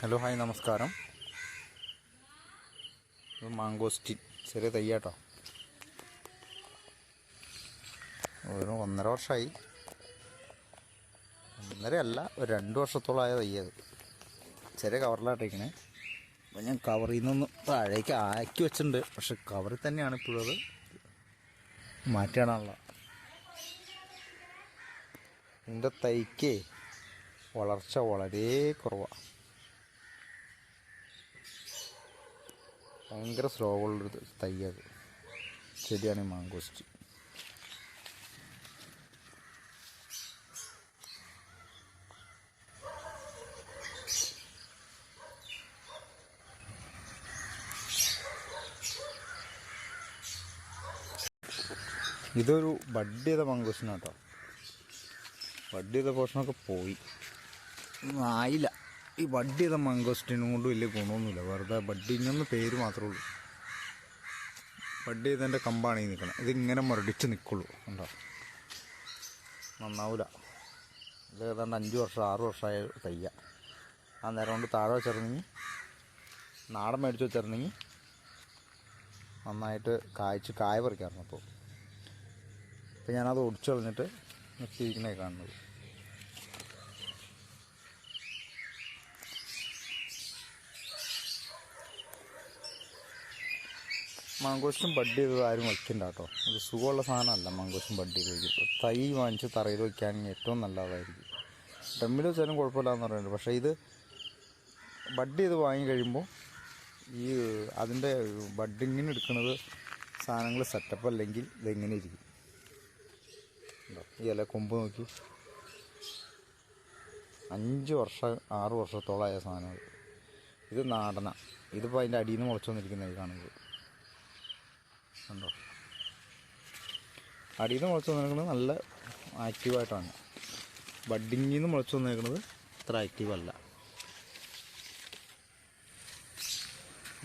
Hello hi നമസ്കാരം. ഇത് mangosteen ചെറിയ തയ്യാട്ടോ. ഒരു ഒന്നര വർഷമായി ഒന്നര അല്ല ഒരു രണ്ട് വർഷത്തോളമായ തയ്യത് ചെറിയ കവറിലാട്ടിരിക്കണേ അപ്പം ഞാൻ കവറിൽ നിന്നൊന്ന് താഴേക്ക് ആക്കി വെച്ചിട്ടുണ്ട്. പക്ഷെ കവറിൽ തന്നെയാണ് ഇപ്പോഴത് മാറ്റാനുള്ള. എന്റെ തൈക്കേ വളർച്ച വളരെ കുറവാണ് ഭയങ്കര സ്ലോ ഉള്ളൊരു തയ്യത് ചെടിയാണ് മാങ്കോസ്റ്റ്. ഇതൊരു ബഡ് ചെയ്ത മാങ്കോസ്റ്റിനാട്ടോ. ബഡ് ചെയ്ത പോർഷനൊക്കെ പോയി. ആയില്ല. ഈ ചെയ്ത മംഗോസ്റ്റിനും കൊണ്ട് വലിയ ഗുണമൊന്നുമില്ല. വെറുതെ ബഡിങ്ങെന്ന് പേര് മാത്രമേ ഉള്ളൂ. ബഡ് ചെയ്തതിന്റെ കമ്പാണ് ഈ നിൽക്കണം ഇതിങ്ങനെ മുരടിച്ച് നിൽക്കുള്ളൂ ഉണ്ടോ നന്നാവില്ല ഇത് ഏതാണ്ട് അഞ്ച് വർഷം ആറ് വർഷമായ തയ്യ. ആ നേരം കൊണ്ട് താഴെ വെച്ചിരുന്നെങ്കിൽ നാടൻ മേടിച്ച് വെച്ചിരുന്നെങ്കിൽ നന്നായിട്ട് കായ്ച്ച് കായ പറിക്കാറുണ്ട് അപ്പോൾ. അപ്പോൾ ഞാനത് ഒടിച്ചു കളഞ്ഞിട്ട് നിർത്തിയിരിക്കണേ കാണുന്നത്. മാങ്കോസ്റ്റും ബഡ് ചെയ്തത് ആരും വയ്ക്കണ്ട കേട്ടോ ഇത് സുഖമുള്ള സാധനമല്ല മാങ്കോസ്റ്റും ബഡ് ചെയ്ത് വയ്ക്കും തൈ വാങ്ങിച്ച് തറയിൽ വയ്ക്കുകയാണെങ്കിൽ ഏറ്റവും നല്ലതായിരിക്കും. ഡമ്മിൽ വെച്ചാലും കുഴപ്പമില്ലാന്ന് പറയുന്നുണ്ട്. പക്ഷേ ഇത് ബഡ് ചെയ്ത് വാങ്ങി കഴിയുമ്പോൾ ഈ അതിന്റെ ബഡിങ്ങിന് എടുക്കുന്നത് സാധനങ്ങൾ സെറ്റപ്പ് അല്ലെങ്കിൽ ഇതെങ്ങനെ ഇരിക്കും? ഈ ഇല കൊമ്പ് നോക്കി. അഞ്ച് വർഷം ആറ് വർഷത്തോളമായ സാധനങ്ങൾ. ഇത് നാടന. ഇതിപ്പോൾ അതിന്റെ അടിയിൽ നിന്ന് മുളച്ചു വന്നിരിക്കുന്നത് കാണുന്നത്. ഉണ്ടോ? അടിയിൽ നിന്ന് മുളച്ച് വന്നിരിക്കുന്നത് നല്ല ആക്റ്റീവായിട്ടാണ് ബഡിങ്ങിൽ നിന്ന് മുളച്ച് വന്നിരിക്കുന്നത് അത്ര ആക്റ്റീവ് അല്ല.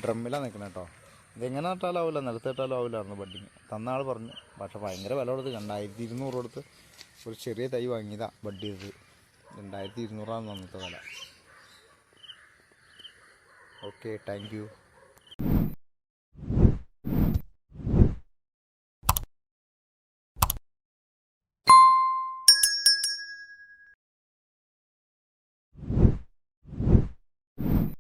ഡ്രമ്മിലാണ് നിൽക്കുന്നത് കേട്ടോ ഇതെങ്ങനെ നട്ടാലും ആവില്ല നിലത്ത് ഇട്ടാലും ആവില്ലായിരുന്നു ബഡിങ് തന്ന ആൾ പറഞ്ഞു പക്ഷെ ഭയങ്കര വില കൊടുത്ത് രണ്ടായിരത്തി ഇരുന്നൂറ് കൊടുത്ത് ഒരു ചെറിയ തൈ വാങ്ങിയതാ ബഡ് ചെയ്തത്. രണ്ടായിരത്തി ഇരുന്നൂറാണ് അന്നത്തെ വില. Okay thank you.